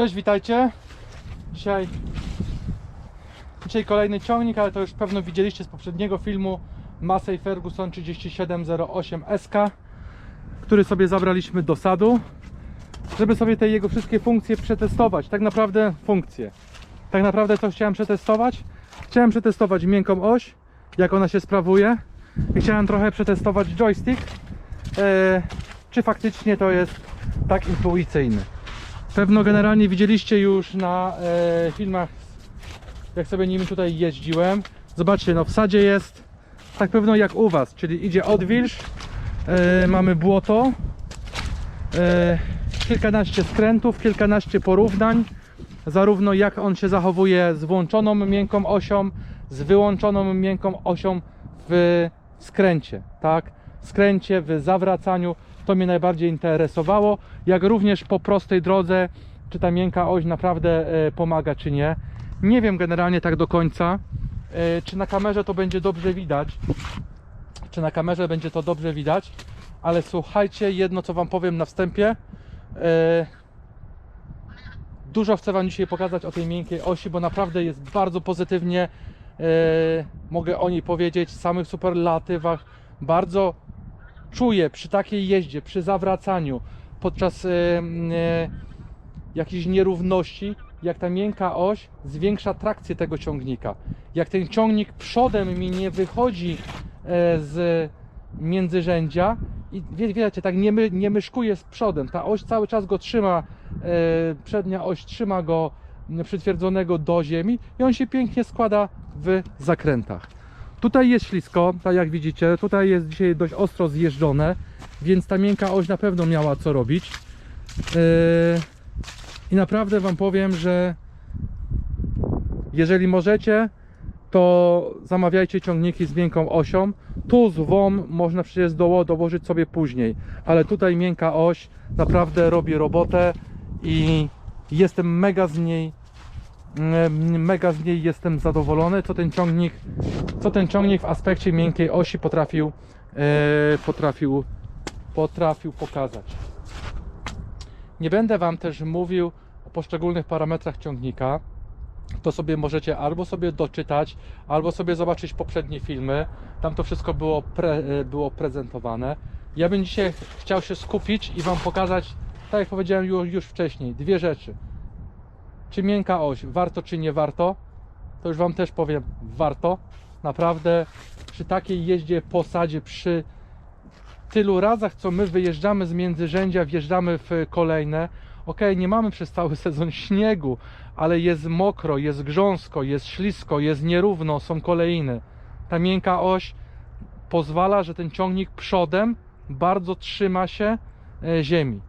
Cześć, witajcie. Dzisiaj, dzisiaj kolejny ciągnik, ale to już pewno widzieliście z poprzedniego filmu Massey Ferguson 3708 SK, który sobie zabraliśmy do sadu, żeby sobie te jego wszystkie funkcje przetestować. Tak naprawdę funkcje. Tak naprawdę co chciałem przetestować? Chciałem przetestować miękką oś, jak ona się sprawuje. I chciałem trochę przetestować joystick, e, czy faktycznie to jest tak intuicyjny. Pewno generalnie widzieliście już na e, filmach, jak sobie nim tutaj jeździłem. Zobaczcie, no w sadzie jest tak pewno jak u Was, czyli idzie odwilż, e, mamy błoto, e, kilkanaście skrętów, kilkanaście porównań, zarówno jak on się zachowuje z włączoną miękką osią, z wyłączoną miękką osią w skręcie, tak? Skręcie, w zawracaniu, to mnie najbardziej interesowało, jak również po prostej drodze, czy ta miękka oś naprawdę e, pomaga, czy nie. Nie wiem generalnie tak do końca, e, czy na kamerze to będzie dobrze widać, czy na kamerze będzie to dobrze widać, ale słuchajcie, jedno co Wam powiem na wstępie, e, Dużo chcę Wam dzisiaj pokazać o tej miękkiej osi, bo naprawdę jest bardzo pozytywnie. Mogę o niej powiedzieć w samych superlatywach. Bardzo czuję przy takiej jeździe, przy zawracaniu, podczas m, e, jakichś nierówności, jak ta miękka oś zwiększa trakcję tego ciągnika. Jak ten ciągnik przodem mi nie wychodzi e, z międzyrzędzia i wie- wiecie, tak nie, my, nie myszkuje z przodem. Ta oś cały czas go trzyma, e, przednia oś trzyma go przytwierdzonego do ziemi i on się pięknie składa w zakrętach. Tutaj jest ślisko, tak jak widzicie, tutaj jest dzisiaj dość ostro zjeżdżone, więc ta miękka oś na pewno miała co robić. Yy, I naprawdę Wam powiem, że jeżeli możecie, to zamawiajcie ciągniki z miękką osią. Tu z WOM można przecież doło- dołożyć sobie później, ale tutaj miękka oś naprawdę robi robotę i jestem mega z niej mega z niej jestem zadowolony, co ten ciągnik co ten ciągnik w aspekcie miękkiej osi potrafił e, potrafił potrafił pokazać. Nie będę Wam też mówił o poszczególnych parametrach ciągnika. To sobie możecie albo sobie doczytać, albo sobie zobaczyć poprzednie filmy. Tam to wszystko było, pre, e, było prezentowane. Ja bym dzisiaj chciał się skupić i Wam pokazać, tak jak powiedziałem już, już wcześniej, dwie rzeczy. Czy miękka oś, warto czy nie warto? To już Wam też powiem, warto. Naprawdę przy takiej jeździe po sadzie, przy tylu razach, co my wyjeżdżamy z międzyrzędzia, wjeżdżamy w kolejne. Ok, nie mamy przez cały sezon śniegu, ale jest mokro, jest grząsko, jest ślisko, jest nierówno, są kolejny. Ta miękka oś pozwala, że ten ciągnik przodem bardzo trzyma się e, ziemi.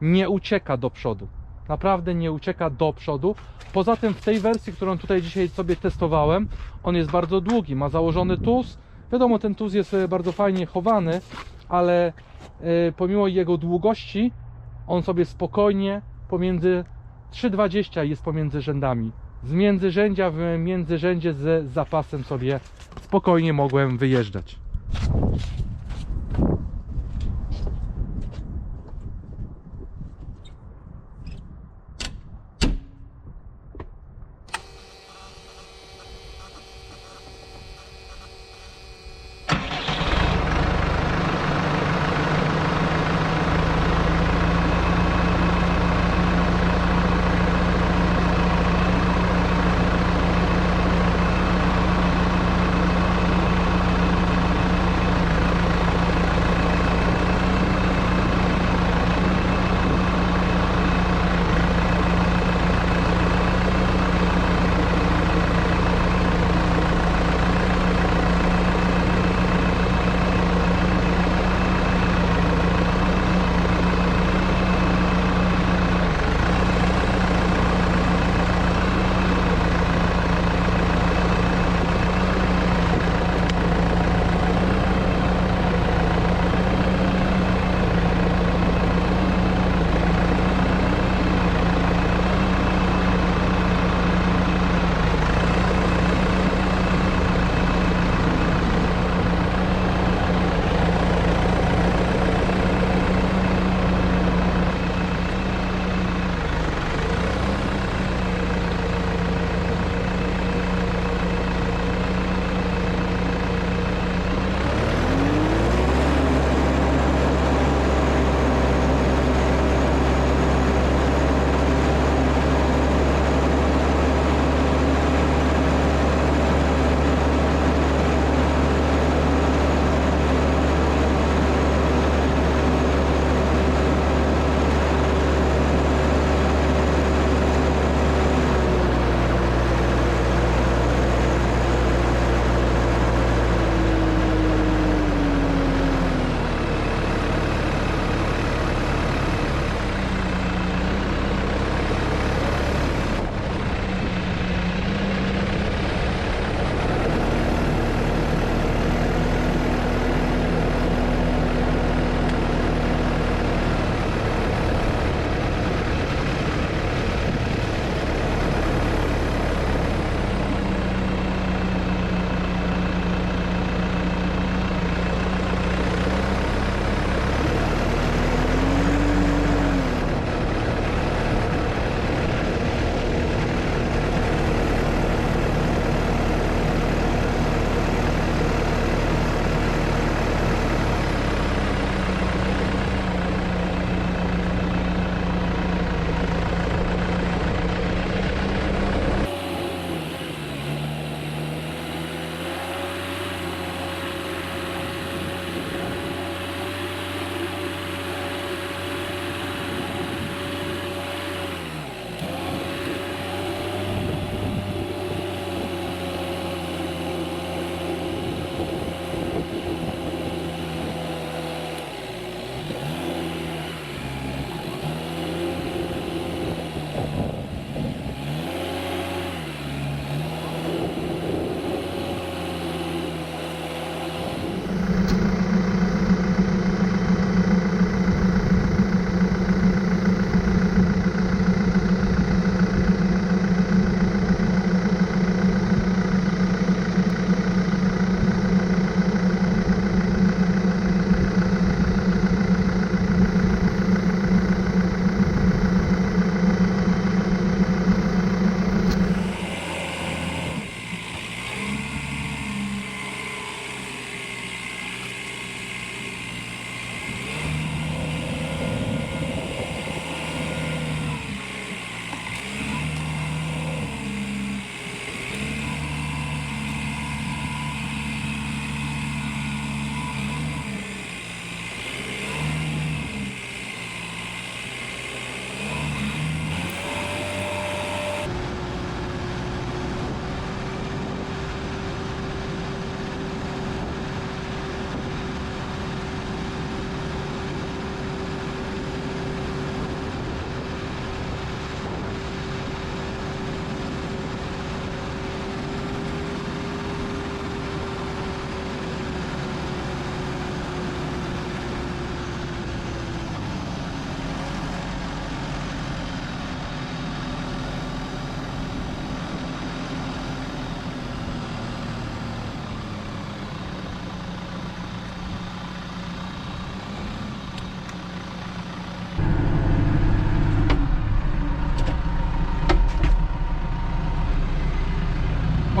Nie ucieka do przodu. Naprawdę nie ucieka do przodu. Poza tym w tej wersji, którą tutaj dzisiaj sobie testowałem, on jest bardzo długi, ma założony tuz. Wiadomo, ten tuz jest e, bardzo fajnie chowany, ale e, pomimo jego długości, on sobie spokojnie pomiędzy 3,20 jest pomiędzy rzędami. Z międzyrzędzia w międzyrzędzie z zapasem sobie spokojnie mogłem wyjeżdżać.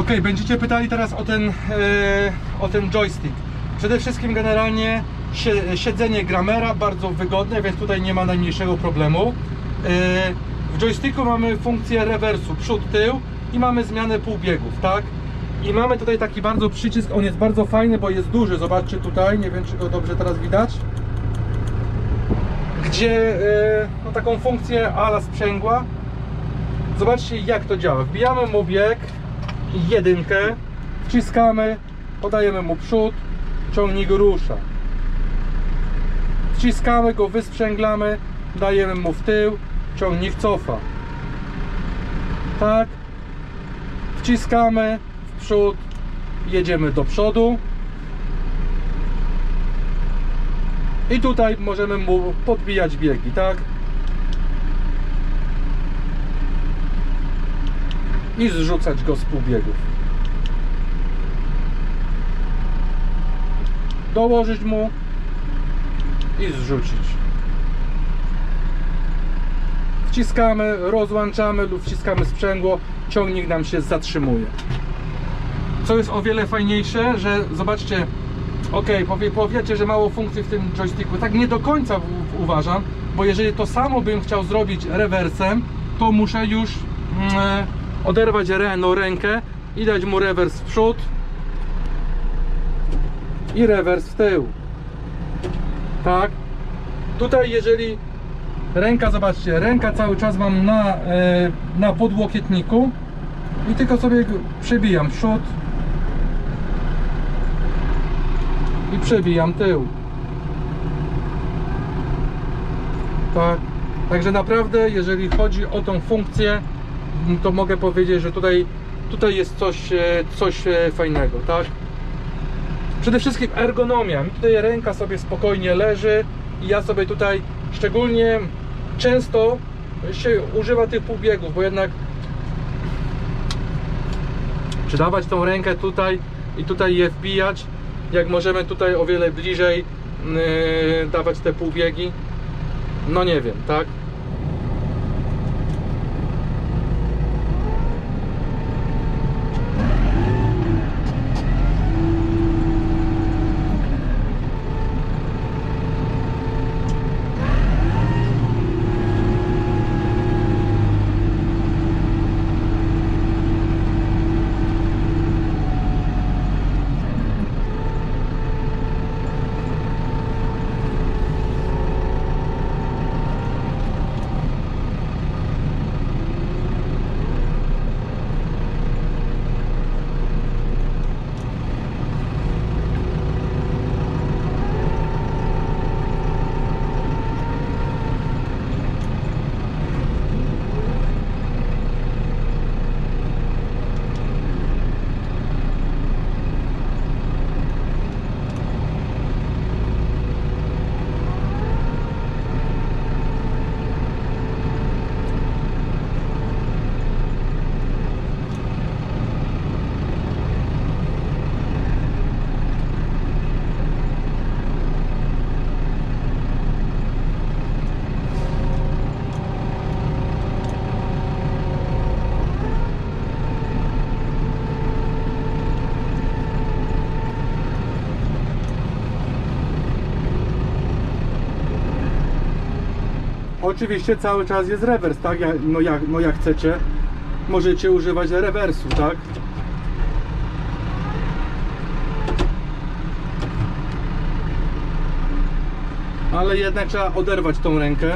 Ok, będziecie pytali teraz o ten, e, o ten joystick. Przede wszystkim generalnie sie- siedzenie Gramera bardzo wygodne, więc tutaj nie ma najmniejszego problemu. E, w joysticku mamy funkcję rewersu, przód, tył i mamy zmianę półbiegów, tak? I mamy tutaj taki bardzo przycisk, on jest bardzo fajny, bo jest duży, zobaczcie tutaj, nie wiem czy go dobrze teraz widać. Gdzie e, no, taką funkcję ala sprzęgła. Zobaczcie jak to działa. Wbijamy mu bieg, jedynkę, wciskamy, podajemy mu przód, ciągnik rusza. Wciskamy go, wysprzęglamy, dajemy mu w tył, ciągnik cofa. Tak. Wciskamy w przód, jedziemy do przodu. I tutaj możemy mu podbijać biegi, tak? I zrzucać go z półbiegów. Dołożyć mu i zrzucić. Wciskamy, rozłączamy lub wciskamy sprzęgło, ciągnik nam się zatrzymuje. Co jest o wiele fajniejsze, że zobaczcie, ok, powie, powiecie, że mało funkcji w tym joysticku. Tak nie do końca w, uważam, bo jeżeli to samo bym chciał zrobić rewersem, to muszę już mm, oderwać reno rękę i dać mu rewers w przód i rewers w tył. Tak. Tutaj jeżeli ręka, zobaczcie, ręka cały czas mam na, e, na podłokietniku i tylko sobie przebijam przód i przebijam tył. Tak. Także naprawdę, jeżeli chodzi o tą funkcję, to mogę powiedzieć, że tutaj, tutaj jest coś, e, coś e, fajnego, tak? Przede wszystkim ergonomia. Mi tutaj ręka sobie spokojnie leży i ja sobie tutaj szczególnie często się używa tych półbiegów, bo jednak przydawać tą rękę tutaj i tutaj je wbijać, jak możemy tutaj o wiele bliżej yy, dawać te półbiegi. No nie wiem, tak? Oczywiście cały czas jest rewers, tak? Ja, no, jak, no jak chcecie, możecie używać rewersu, tak? Ale jednak trzeba oderwać tą rękę.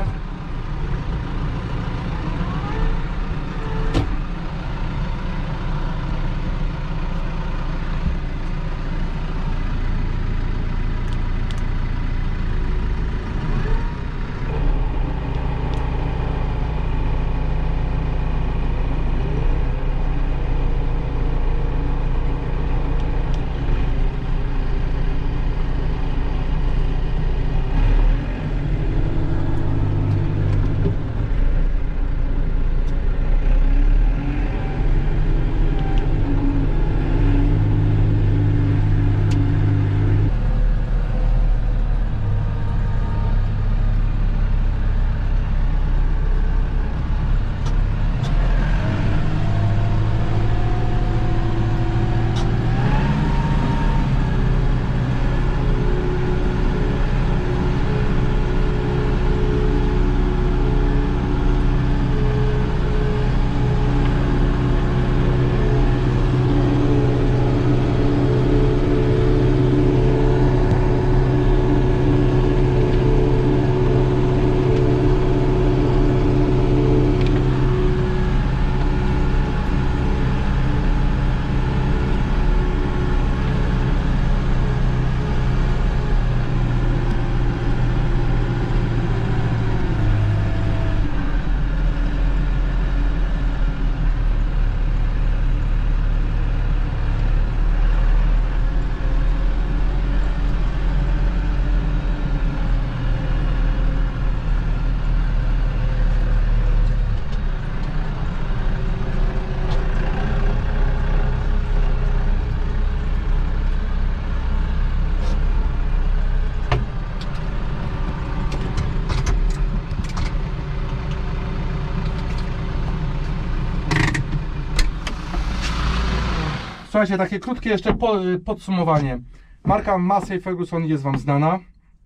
Słuchajcie, takie krótkie jeszcze po, podsumowanie. Marka Massey Ferguson jest Wam znana.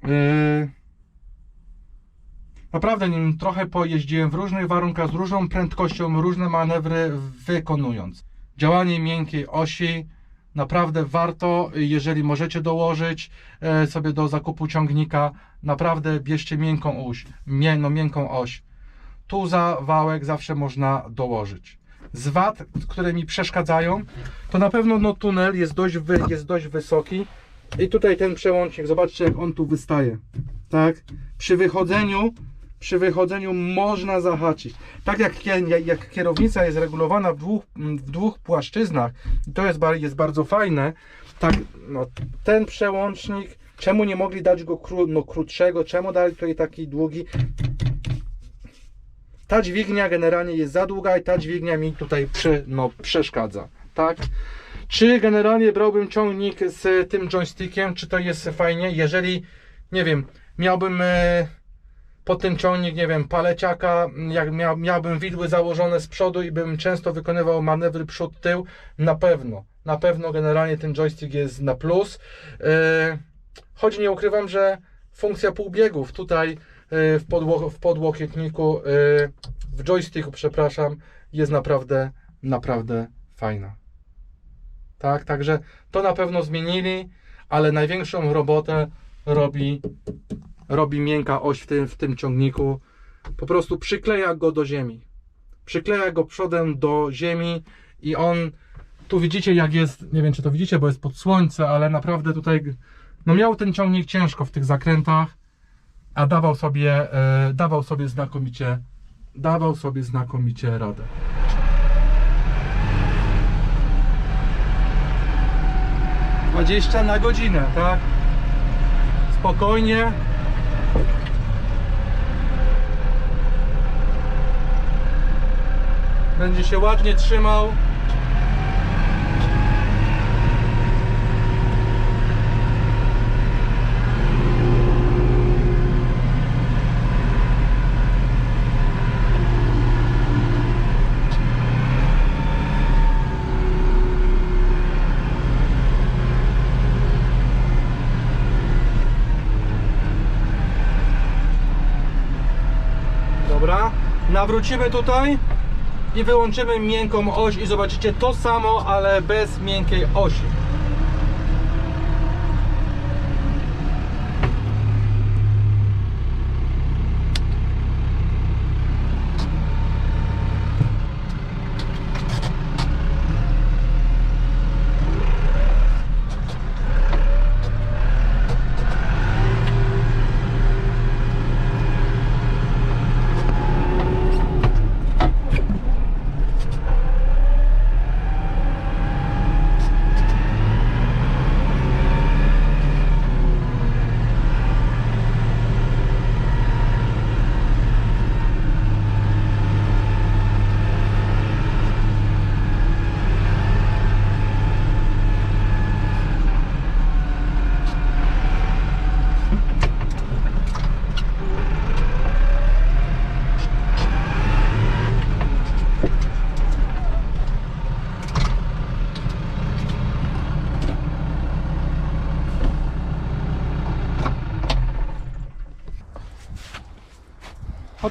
Yy, Naprawdę nim trochę pojeździłem w różnych warunkach, z różną prędkością, różne manewry wykonując. Działanie miękkiej osi naprawdę warto, jeżeli możecie dołożyć e, sobie do zakupu ciągnika, naprawdę bierzcie miękką oś, mię, no, miękką oś. Tu za wałek zawsze można dołożyć. Z wad, które mi przeszkadzają, to na pewno no, tunel jest dość, wy, jest dość wysoki i tutaj ten przełącznik, zobaczcie jak on tu wystaje. Tak? Przy wychodzeniu przy wychodzeniu można zahaczyć. Tak jak, jak kierownica jest regulowana w dwóch, w dwóch płaszczyznach, to jest, jest bardzo fajne, tak no, ten przełącznik, czemu nie mogli dać go kró, no, krótszego, czemu dali tutaj taki długi? Ta dźwignia generalnie jest za długa i ta dźwignia mi tutaj przy, no, przeszkadza, tak? Czy generalnie brałbym ciągnik z tym joystickiem, czy to jest fajnie? Jeżeli, nie wiem, miałbym e, pod ten ciągnik, nie wiem, paleciaka, jak miał, miałbym widły założone z przodu i bym często wykonywał manewry przód-tył, na pewno, na pewno generalnie ten joystick jest na plus. E, choć nie ukrywam, że funkcja półbiegów tutaj w, podło, w podłokietniku, e, w joysticku, przepraszam, jest naprawdę, naprawdę fajna. Tak, także to na pewno zmienili, ale największą robotę robi, robi miękka oś w tym, w tym ciągniku. Po prostu przykleja go do ziemi. Przykleja go przodem do ziemi i on, tu widzicie jak jest, nie wiem czy to widzicie, bo jest pod słońce, ale naprawdę tutaj, no miał ten ciągnik ciężko w tych zakrętach, a dawał sobie, e, dawał sobie znakomicie, dawał sobie znakomicie radę. Dwadzieścia na godzinę, tak? Spokojnie. Będzie się ładnie trzymał. Nawrócimy tutaj i wyłączymy miękką oś i zobaczycie to samo, ale bez miękkiej osi.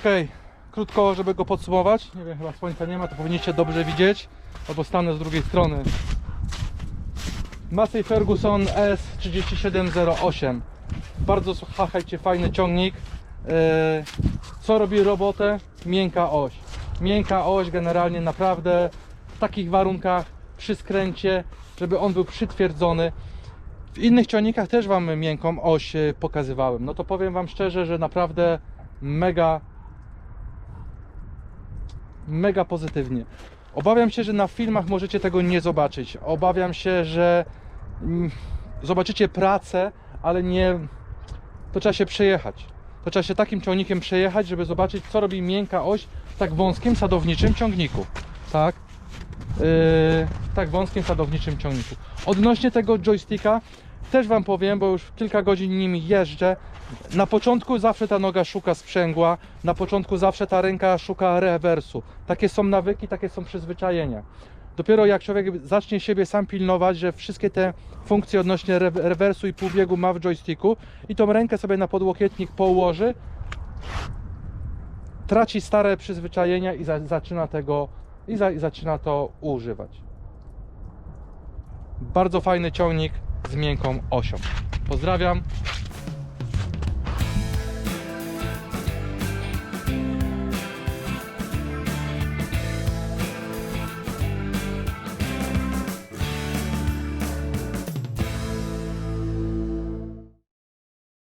Okej, krótko, żeby go podsumować. Nie wiem, chyba słońca nie ma, to powinniście dobrze widzieć. Albo stanę z drugiej strony. Massey Ferguson S3708. Bardzo słuchajcie, fajny ciągnik. E, Co robi robotę? Miękka oś. Miękka oś generalnie naprawdę w takich warunkach przy skręcie, żeby on był przytwierdzony. W innych ciągnikach też Wam miękką oś e, pokazywałem. No to powiem Wam szczerze, że naprawdę mega mega pozytywnie. Obawiam się, że na filmach możecie tego nie zobaczyć. Obawiam się, że mm, zobaczycie pracę, ale nie. To trzeba się przejechać. To trzeba się takim ciągnikiem przejechać, żeby zobaczyć, co robi miękka oś w tak wąskim sadowniczym ciągniku. Tak? Yy, tak wąskim sadowniczym ciągniku. Odnośnie tego joysticka też Wam powiem, bo już kilka godzin nim jeżdżę. Na początku zawsze ta noga szuka sprzęgła, na początku zawsze ta ręka szuka rewersu. Takie są nawyki, takie są przyzwyczajenia. Dopiero jak człowiek zacznie siebie sam pilnować, że wszystkie te funkcje odnośnie re- rewersu i półbiegu ma w joysticku i tą rękę sobie na podłokietnik położy, traci stare przyzwyczajenia i za, zaczyna tego i, za, i zaczyna to używać. Bardzo fajny ciągnik z miękką osią. Pozdrawiam.